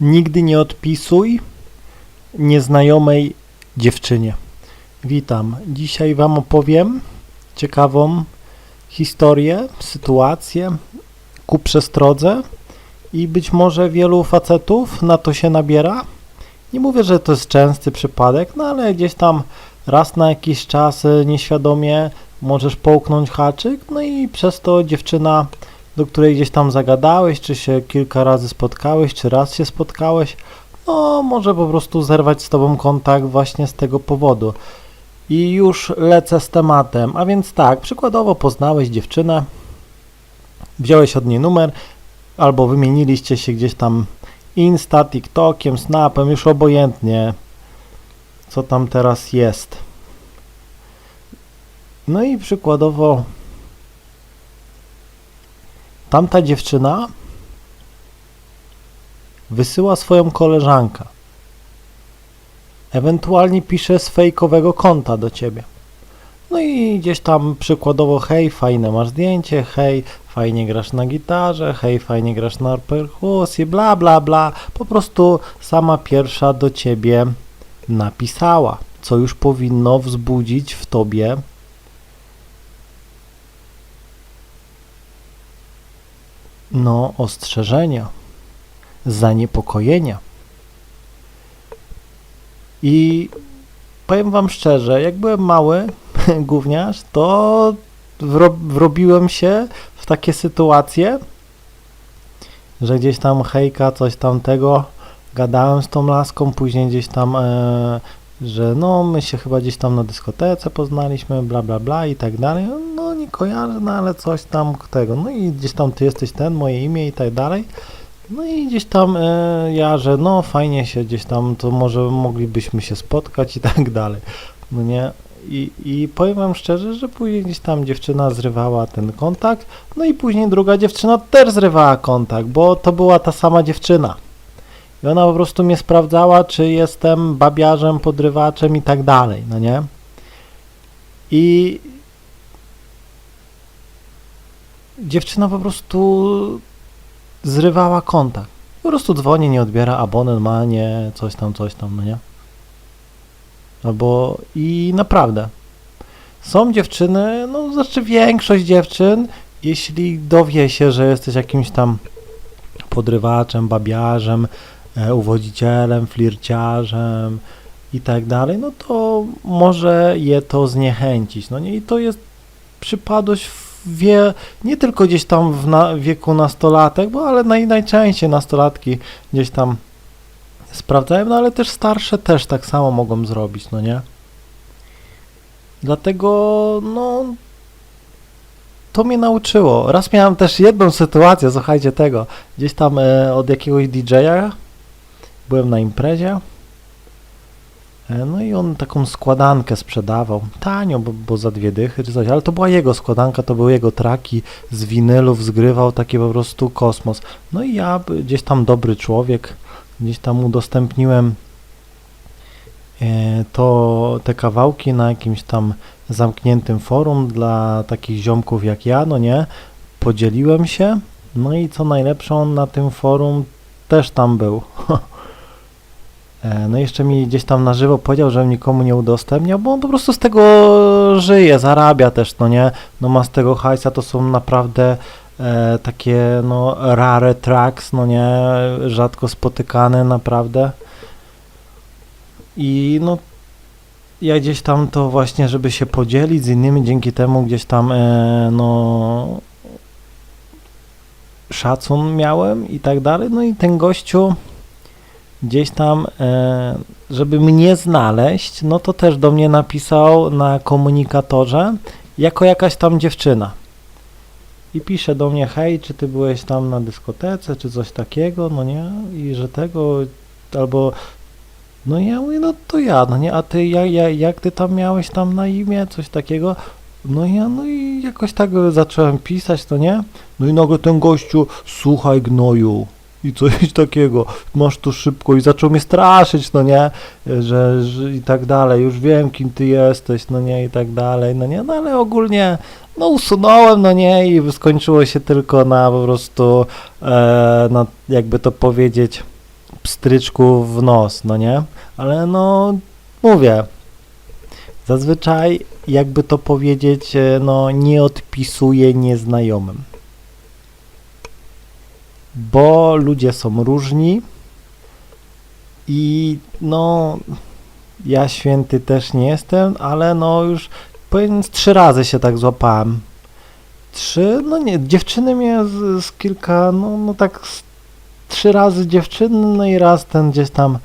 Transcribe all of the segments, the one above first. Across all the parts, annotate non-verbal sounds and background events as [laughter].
Nigdy nie odpisuj nieznajomej dziewczynie. Witam. Dzisiaj Wam opowiem ciekawą historię, sytuację ku przestrodze i być może wielu facetów na to się nabiera. Nie mówię, że to jest częsty przypadek, no ale gdzieś tam raz na jakiś czas y, nieświadomie możesz połknąć haczyk, no i przez to dziewczyna, do której gdzieś tam zagadałeś, czy się kilka razy spotkałeś, czy raz się spotkałeś, no może po prostu zerwać z tobą kontakt właśnie z tego powodu. I już lecę z tematem, a więc tak, przykładowo poznałeś dziewczynę, wziąłeś od niej numer, albo wymieniliście się gdzieś tam Insta, TikTokiem, Snapem, już obojętnie, co tam teraz jest. No i przykładowo tamta dziewczyna wysyła swoją koleżankę. Ewentualnie pisze z fejkowego konta do ciebie. No i gdzieś tam przykładowo, hej, fajne masz zdjęcie, hej, fajnie grasz na gitarze, hej, fajnie grasz na perkusji, bla, bla, bla. Po prostu sama pierwsza do ciebie napisała, co już powinno wzbudzić w tobie no, ostrzeżenia, zaniepokojenia. I powiem wam szczerze, jak byłem mały [laughs] gówniarz, to wro wrobiłem się w takie sytuacje, że gdzieś tam hejka, coś tamtego, gadałem z tą laską, później gdzieś tam, e, że no my się chyba gdzieś tam na dyskotece poznaliśmy, bla bla bla i tak dalej, no nie kojarzę, no ale coś tam tego, no i gdzieś tam ty jesteś ten, moje imię i tak dalej. No i gdzieś tam e, ja, że no fajnie się gdzieś tam, to może moglibyśmy się spotkać i [laughs] tak dalej. No nie? I, I powiem wam szczerze, że później gdzieś tam dziewczyna zrywała ten kontakt, no i później druga dziewczyna też zrywała kontakt, bo to była ta sama dziewczyna. I ona po prostu mnie sprawdzała, czy jestem babiarzem, podrywaczem i tak dalej, no nie? I dziewczyna po prostu zrywała kontakt. Po prostu dzwoni, nie odbiera, abonent ma, nie, coś tam, coś tam, no nie? Albo i naprawdę. Są dziewczyny, no znaczy większość dziewczyn, jeśli dowie się, że jesteś jakimś tam podrywaczem, babiarzem, e, uwodzicielem, flirciarzem i tak dalej, no to może je to zniechęcić. No nie, i to jest przypadłość w wie, nie tylko gdzieś tam w na, wieku nastolatek, bo ale naj, najczęściej nastolatki gdzieś tam sprawdzają, no ale też starsze też tak samo mogą zrobić, no nie? Dlatego, no, to mnie nauczyło. Raz miałem też jedną sytuację, słuchajcie tego, gdzieś tam e, od jakiegoś DJ-a, byłem na imprezie, no i on taką składankę sprzedawał, tanio, bo, bo za dwie dychy czy coś, ale to była jego składanka, to były jego traki z winylów, zgrywał taki po prostu kosmos. No i ja, gdzieś tam dobry człowiek, gdzieś tam udostępniłem e, to, te kawałki na jakimś tam zamkniętym forum dla takich ziomków jak ja, no nie, podzieliłem się, no i co najlepsze, on na tym forum też tam był. E, No jeszcze mi gdzieś tam na żywo powiedział, że nikomu nie udostępniał, bo on po prostu z tego żyje, zarabia też, no nie, no ma z tego hajsa, to są naprawdę e, takie no rare tracks, no nie, rzadko spotykane naprawdę. I no ja gdzieś tam to właśnie, żeby się podzielić z innymi, dzięki temu gdzieś tam e, no szacun miałem i tak dalej. No i ten gościu gdzieś tam, e, żeby mnie znaleźć, no to też do mnie napisał na komunikatorze jako jakaś tam dziewczyna. I pisze do mnie, hej, czy ty byłeś tam na dyskotece, czy coś takiego, no nie, i że tego, albo, no ja mówię, no to ja, no nie, a ty, ja, ja, jak ty tam miałeś tam na imię, coś takiego, no ja, no i jakoś tak zacząłem pisać, to nie, no i nagle ten gościu, słuchaj gnoju, i coś takiego, masz tu szybko i zaczął mnie straszyć, no nie, że, że i tak dalej, już wiem kim ty jesteś, no nie, i tak dalej, no nie, no ale ogólnie, no usunąłem, no nie, i skończyło się tylko na po prostu, e, no jakby to powiedzieć, pstryczków w nos, no nie? Ale no, mówię, zazwyczaj, jakby to powiedzieć, e, no nie odpisuję nieznajomym. Bo ludzie są różni i no, ja święty też nie jestem, ale no już powiem, z trzy razy się tak złapałem. Trzy, no nie, dziewczyny mnie z, z kilka, no, no tak z trzy razy dziewczyny, no i raz ten gdzieś tam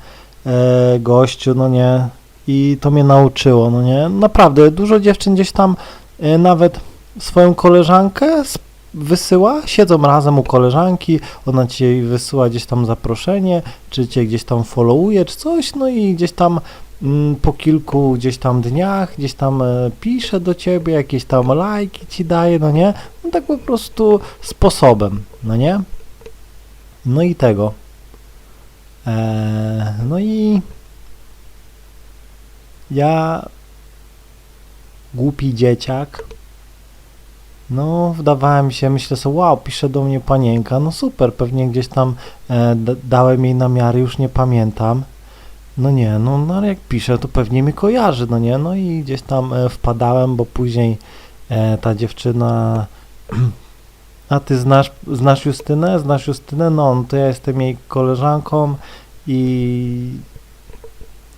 e, gościu, no nie, i to mnie nauczyło, no nie, naprawdę, dużo dziewczyn gdzieś tam e, nawet swoją koleżankę s- wysyła, siedzą razem u koleżanki, ona ci wysyła gdzieś tam zaproszenie, czy cię gdzieś tam followuje, czy coś, no i gdzieś tam mm, po kilku gdzieś tam dniach, gdzieś tam e, pisze do ciebie, jakieś tam lajki ci daje, no nie, no tak po prostu sposobem, no nie, no i tego. Eee, no i ja, głupi dzieciak, no wdawałem się, myślę sobie, wow, pisze do mnie panienka, no super, pewnie gdzieś tam e, dałem jej namiary, już nie pamiętam. No nie, no, no jak pisze, to pewnie mi kojarzy, no nie, no i gdzieś tam e, wpadałem, bo później e, ta dziewczyna [clears throat] a ty znasz, znasz Justynę? Znasz Justynę? No, no to ja jestem jej koleżanką i,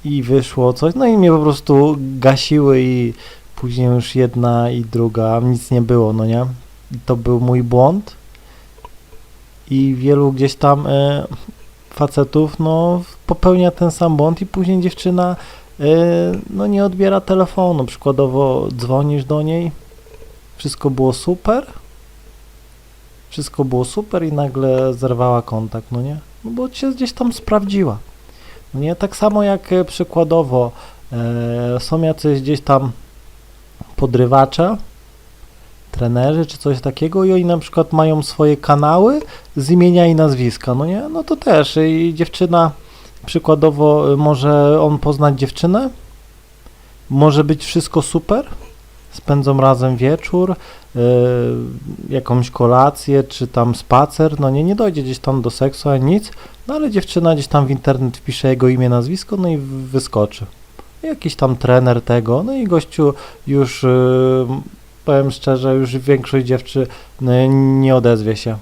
i wyszło coś. No i mnie po prostu gasiły i później już jedna i druga, nic nie było, no nie? I to był mój błąd i wielu gdzieś tam e, facetów, no, popełnia ten sam błąd i później dziewczyna e, no nie odbiera telefonu. Przykładowo dzwonisz do niej, wszystko było super, wszystko było super i nagle zerwała kontakt, no nie? No bo cię gdzieś tam sprawdziła. No nie? Tak samo jak e, przykładowo e, są jacyś gdzieś tam podrywacze, trenerzy czy coś takiego i oni na przykład mają swoje kanały z imienia i nazwiska, no nie? No to też. I dziewczyna przykładowo może on poznać dziewczynę, może być wszystko super, spędzą razem wieczór, y, jakąś kolację, czy tam spacer, no nie, nie dojdzie gdzieś tam do seksu ani nic, no ale dziewczyna gdzieś tam w internet wpisze jego imię, nazwisko, no i wyskoczy. Jakiś tam trener tego, no i gościu już, y, powiem szczerze, już większość dziewczyn y, nie odezwie się.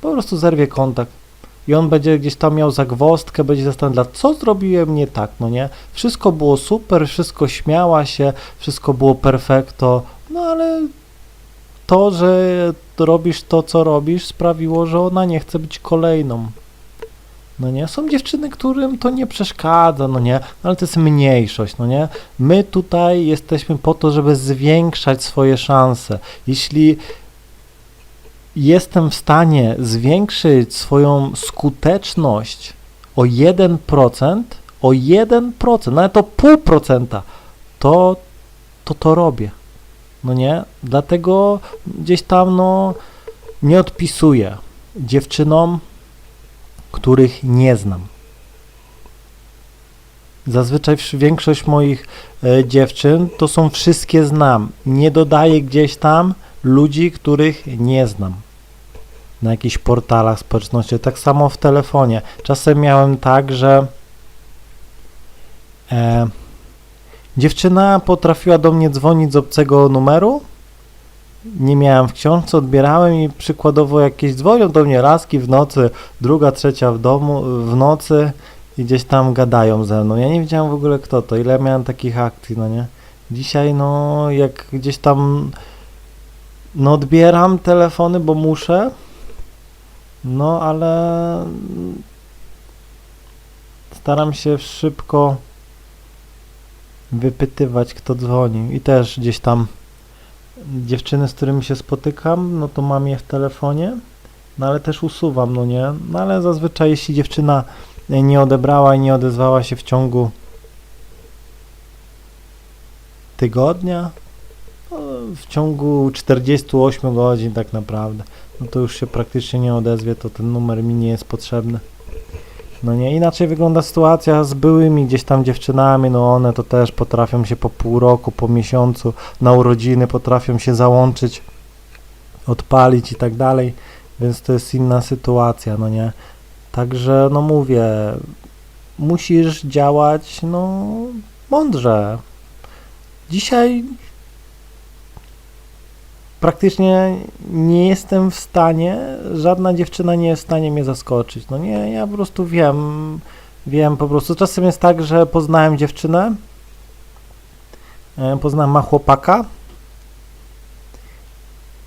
Po prostu zerwie kontakt. I on będzie gdzieś tam miał zagwozdkę, będzie zastanawiał, co zrobiłem nie tak, no nie? Wszystko było super, wszystko śmiała się, wszystko było perfekto, no ale to, że robisz to, co robisz, sprawiło, że ona nie chce być kolejną. No nie, są dziewczyny, którym to nie przeszkadza, no nie, ale to jest mniejszość, no nie. My tutaj jesteśmy po to, żeby zwiększać swoje szanse. Jeśli jestem w stanie zwiększyć swoją skuteczność o 1%, o 1%, nawet o pół procenta, to, to to robię. No nie? Dlatego gdzieś tam no nie odpisuję dziewczynom, których nie znam. Zazwyczaj większość moich e, dziewczyn to są wszystkie znam. Nie dodaję gdzieś tam ludzi, których nie znam. Na jakichś portalach społeczności. Tak samo w telefonie. Czasem miałem tak, że e, dziewczyna potrafiła do mnie dzwonić z obcego numeru. Nie miałem w książce, odbierałem i przykładowo jakieś dzwonią do mnie laski w nocy, druga, trzecia w domu, w nocy i gdzieś tam gadają ze mną. Ja nie wiedziałem w ogóle kto to, ile miałem takich akcji, no nie? Dzisiaj no jak gdzieś tam no odbieram telefony, bo muszę, no ale staram się szybko wypytywać kto dzwoni i też gdzieś tam dziewczyny, z którymi się spotykam, no to mam je w telefonie, no ale też usuwam, no nie, no ale zazwyczaj jeśli dziewczyna nie odebrała i nie odezwała się w ciągu tygodnia, no, w ciągu 48 godzin tak naprawdę, no to już się praktycznie nie odezwie, to ten numer mi nie jest potrzebny. No nie, inaczej wygląda sytuacja z byłymi gdzieś tam dziewczynami, no one to też potrafią się po pół roku, po miesiącu na urodziny potrafią się załączyć, odpalić i tak dalej, więc to jest inna sytuacja, no nie. Także, no mówię, musisz działać, no, mądrze. Dzisiaj praktycznie nie jestem w stanie, żadna dziewczyna nie jest w stanie mnie zaskoczyć. No nie, ja po prostu wiem, wiem po prostu. Czasem jest tak, że poznałem dziewczynę, e, poznałem ma chłopaka,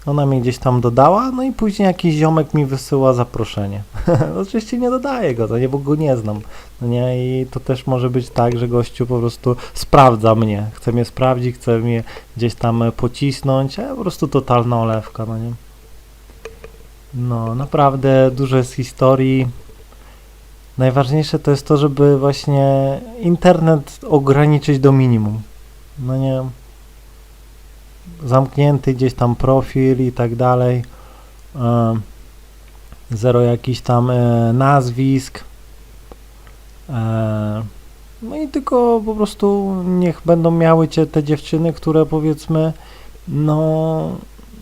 ona mnie gdzieś tam dodała, no i później jakiś ziomek mi wysyła zaproszenie. [laughs] Oczywiście nie dodaję go, to nie, bo go nie znam. No nie, i to też może być tak, że gościu po prostu sprawdza mnie, chce mnie sprawdzić, chce mnie gdzieś tam pocisnąć, a ja po prostu totalna olewka, no nie. No, naprawdę dużo jest historii. Najważniejsze to jest to, żeby właśnie internet ograniczyć do minimum. No nie. Zamknięty gdzieś tam profil i tak dalej. Zero jakichś tam e, nazwisk. E, No i tylko po prostu niech będą miały cię te dziewczyny, które powiedzmy, no,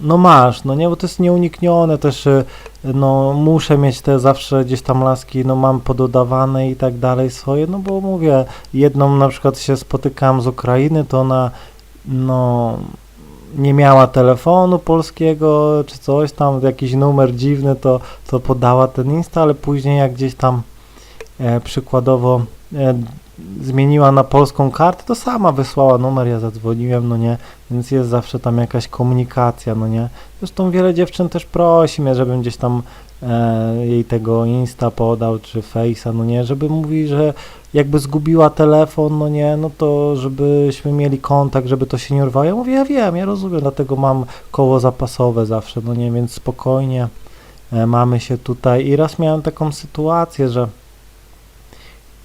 no masz, no nie, bo to jest nieuniknione też, e, no muszę mieć te zawsze gdzieś tam laski, no mam pododawane i tak dalej swoje, no bo mówię, jedną na przykład się spotykałem z Ukrainy, to ona, no nie miała telefonu polskiego czy coś tam, jakiś numer dziwny, to, to podała ten Insta, ale później jak gdzieś tam e, przykładowo e, zmieniła na polską kartę, to sama wysłała numer, ja zadzwoniłem, no nie, więc jest zawsze tam jakaś komunikacja, no nie. Zresztą wiele dziewczyn też prosi mnie, żebym gdzieś tam e, jej tego Insta podał, czy Face'a, no nie, żeby mówi, że jakby zgubiła telefon, no nie, no to żebyśmy mieli kontakt, żeby to się nie urwało. Ja mówię, ja wiem, ja rozumiem, dlatego mam koło zapasowe zawsze, no nie, więc spokojnie e, mamy się tutaj. I raz miałem taką sytuację, że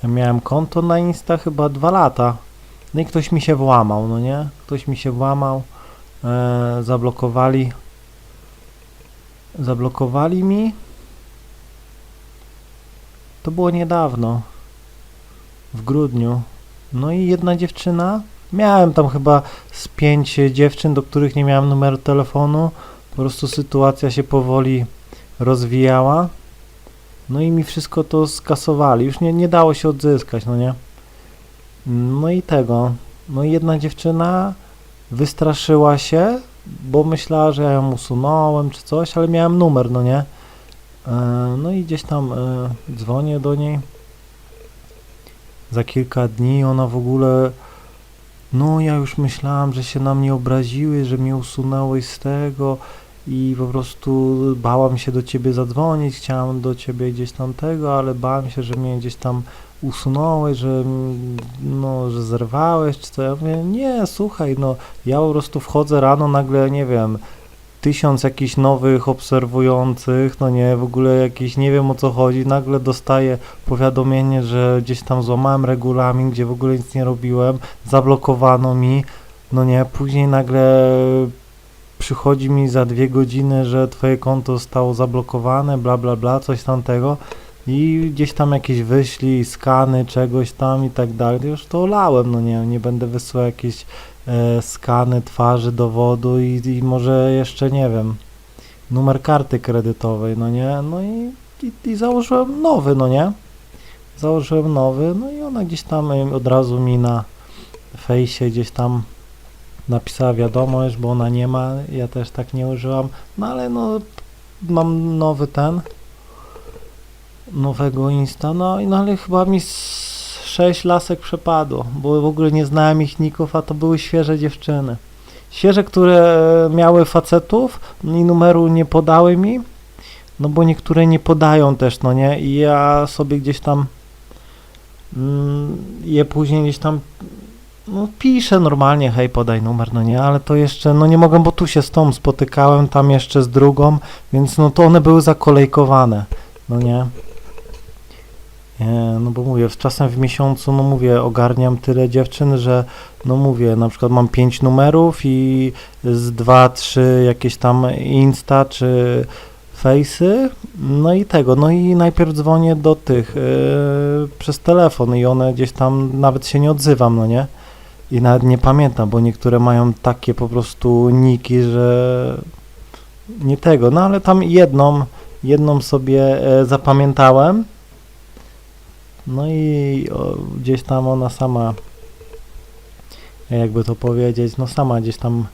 miałem konto na Insta chyba dwa lata, no i ktoś mi się włamał, no nie, ktoś mi się włamał, e, zablokowali, zablokowali mi, to było niedawno, w grudniu. No i jedna dziewczyna, miałem tam chyba z pięć dziewczyn, do których nie miałem numeru telefonu. Po prostu sytuacja się powoli rozwijała. No i mi wszystko to skasowali. Już nie, nie dało się odzyskać, no nie? No i tego. No i jedna dziewczyna wystraszyła się, bo myślała, że ja ją usunąłem czy coś, ale miałem numer, no nie? E, No i gdzieś tam e, dzwonię do niej za kilka dni ona w ogóle no ja już myślałam, że się na mnie obraziły, że mnie usunęłeś z tego i po prostu bałam się do ciebie zadzwonić, chciałam do ciebie gdzieś tam tego, ale bałam się, że mnie gdzieś tam usunąłeś, że no, że zerwałeś, czy co. Ja mówię, nie, słuchaj, no ja po prostu wchodzę rano, nagle, nie wiem, tysiąc jakichś nowych obserwujących, no nie, w ogóle jakiś, nie wiem o co chodzi, nagle dostaję powiadomienie, że gdzieś tam złamałem regulamin, gdzie w ogóle nic nie robiłem, zablokowano mi, no nie, później nagle przychodzi mi za dwie godziny, że twoje konto zostało zablokowane, bla bla bla, coś tamtego i gdzieś tam jakieś wyślij, skany czegoś tam i tak dalej, już to olałem, no nie, nie będę wysyłał jakieś e, skany twarzy, dowodu i, i może jeszcze, nie wiem, numer karty kredytowej, no nie, no i, i, i założyłem nowy, no nie, założyłem nowy, no i ona gdzieś tam e, od razu mi na fejsie gdzieś tam napisała wiadomość, bo ona nie ma, ja też tak nie użyłam, no ale no mam nowy ten, nowego Insta, no, no ale chyba mi sześć lasek przepadło, bo w ogóle nie znałem ich ników, a to były świeże dziewczyny. Świeże, które miały facetów i numeru nie podały mi, no bo niektóre nie podają też, no nie, i ja sobie gdzieś tam mm, je później gdzieś tam no piszę normalnie, hej, podaj numer, no nie, ale to jeszcze, no nie mogę, bo tu się z tą spotykałem, tam jeszcze z drugą, więc no to one były zakolejkowane, no nie. No bo mówię, z czasem w miesiącu, no mówię, ogarniam tyle dziewczyn, że no mówię, na przykład mam pięć numerów i z dwa, trzy jakieś tam Insta czy Face'y, no i tego, no i najpierw dzwonię do tych yy, przez telefon i one gdzieś tam nawet się nie odzywam, no nie? I nawet nie pamiętam, bo niektóre mają takie po prostu niki, że nie tego, no ale tam jedną, jedną sobie e, zapamiętałem, No i o, gdzieś tam ona sama, jakby to powiedzieć, no sama gdzieś tam,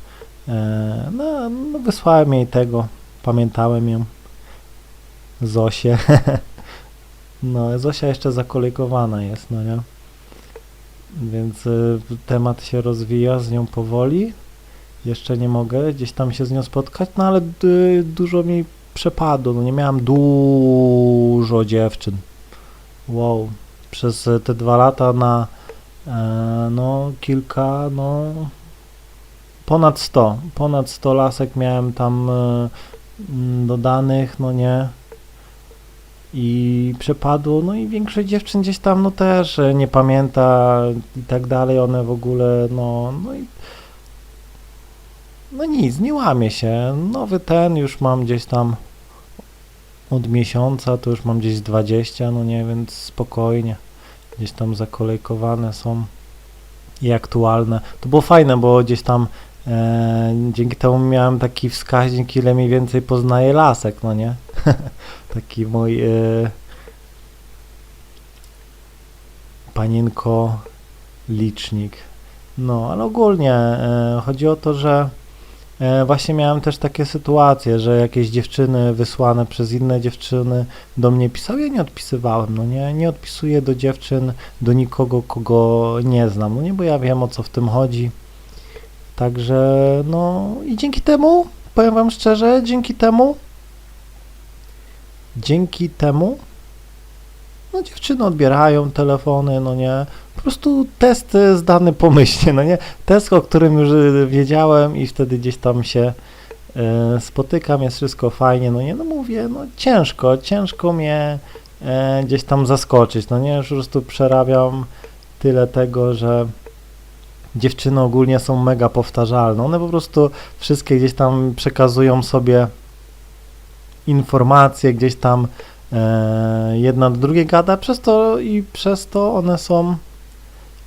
e, no, no wysłałem jej tego, pamiętałem ją, Zosię. [laughs] No, Zosia jeszcze zakolejkowana jest, no nie? Więc y, temat się rozwija z nią powoli. Jeszcze nie mogę gdzieś tam się z nią spotkać, no ale y, dużo mi przepadło. No nie miałem dużo dziewczyn. Wow. Przez y, te dwa lata na e, no kilka, no ponad 100. Ponad 100 lasek miałem tam y, mm, dodanych, no nie. I przepadło, no i większość dziewczyn gdzieś tam, no też e, nie pamięta i tak dalej, one w ogóle, no, no i no nic, nie łamie się. Nowy ten już mam gdzieś tam od miesiąca, to już mam gdzieś 20, no nie, więc spokojnie. Gdzieś tam zakolejkowane są i aktualne. To było fajne, bo gdzieś tam e, dzięki temu miałem taki wskaźnik, ile mniej więcej poznaję lasek, no nie? [laughs] taki mój e, panienko licznik. No, ale ogólnie e, chodzi o to, że właśnie miałem też takie sytuacje, że jakieś dziewczyny wysłane przez inne dziewczyny do mnie pisały, ja nie odpisywałem, no nie, nie odpisuję do dziewczyn, do nikogo, kogo nie znam, no nie, bo ja wiem o co w tym chodzi. Także, no i dzięki temu, powiem wam szczerze, dzięki temu dzięki temu no dziewczyny odbierają telefony, no nie, po prostu test zdany pomyślnie, no nie, test, o którym już e, wiedziałem i wtedy gdzieś tam się e, spotykam, jest wszystko fajnie, no nie, no mówię, no ciężko, ciężko mnie e, gdzieś tam zaskoczyć, no nie, już po prostu przerabiam tyle tego, że dziewczyny ogólnie są mega powtarzalne, one po prostu wszystkie gdzieś tam przekazują sobie informacje gdzieś tam jedna do drugiej gada, przez to i przez to one są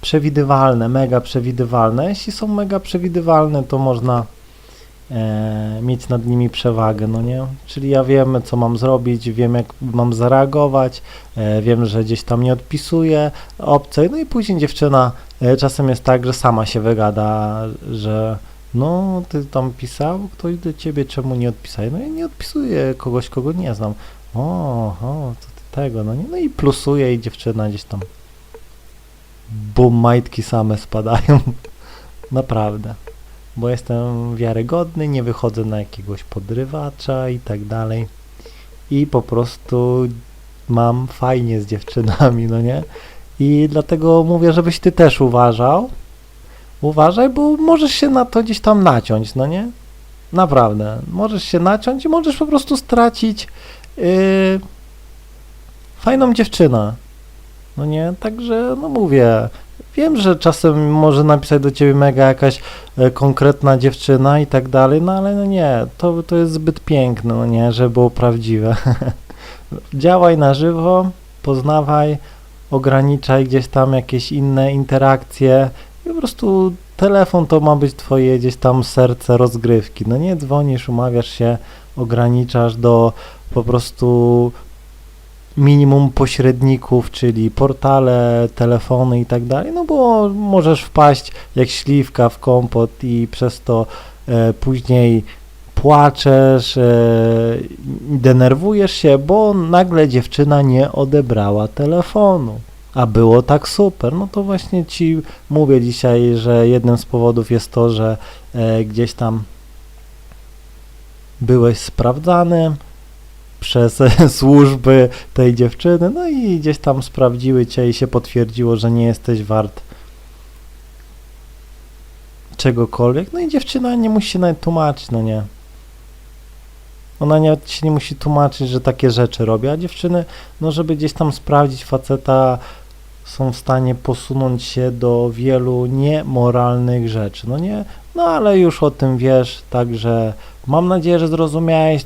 przewidywalne, mega przewidywalne. Jeśli są mega przewidywalne, to można e, mieć nad nimi przewagę, no nie? Czyli ja wiem, co mam zrobić, wiem, jak mam zareagować, e, wiem, że gdzieś tam nie odpisuję obcej, no i później dziewczyna e, czasem jest tak, że sama się wygada, że no, ty tam pisał ktoś do ciebie, czemu nie odpisałeś? No ja nie odpisuję kogoś, kogo nie znam. O, o, to ty tego, no nie, no i plusuje i dziewczyna gdzieś tam. Bum, majtki same spadają. [laughs] Naprawdę. Bo jestem wiarygodny, nie wychodzę na jakiegoś podrywacza i tak dalej. I po prostu mam fajnie z dziewczynami, no nie? I dlatego mówię, żebyś ty też uważał, uważaj, bo możesz się na to gdzieś tam naciąć, no nie? Naprawdę. Możesz się naciąć i możesz po prostu stracić yy, fajną dziewczynę. No nie? Także, no mówię, wiem, że czasem może napisać do ciebie mega jakaś e, konkretna dziewczyna i tak dalej, no ale no nie, to, to jest zbyt piękne, no nie, żeby było prawdziwe. [laughs] Działaj na żywo, poznawaj, ograniczaj gdzieś tam jakieś inne interakcje, i po prostu telefon to ma być twoje gdzieś tam serce rozgrywki. No nie dzwonisz, umawiasz się, ograniczasz do po prostu minimum pośredników, czyli portale, telefony i tak dalej, no bo możesz wpaść jak śliwka w kompot i przez to e, później płaczesz, e, denerwujesz się, bo nagle dziewczyna nie odebrała telefonu a było tak super. No to właśnie ci mówię dzisiaj, że jednym z powodów jest to, że e, gdzieś tam byłeś sprawdzany przez [laughs] służby tej dziewczyny, no i gdzieś tam sprawdziły cię i się potwierdziło, że nie jesteś wart czegokolwiek. No i dziewczyna nie musi się nawet tłumaczyć, no nie. Ona nie, się nie musi tłumaczyć, że takie rzeczy robi, a dziewczyny, no żeby gdzieś tam sprawdzić faceta, są w stanie posunąć się do wielu niemoralnych rzeczy. No nie, no ale już o tym wiesz, także mam nadzieję, że zrozumiałeś.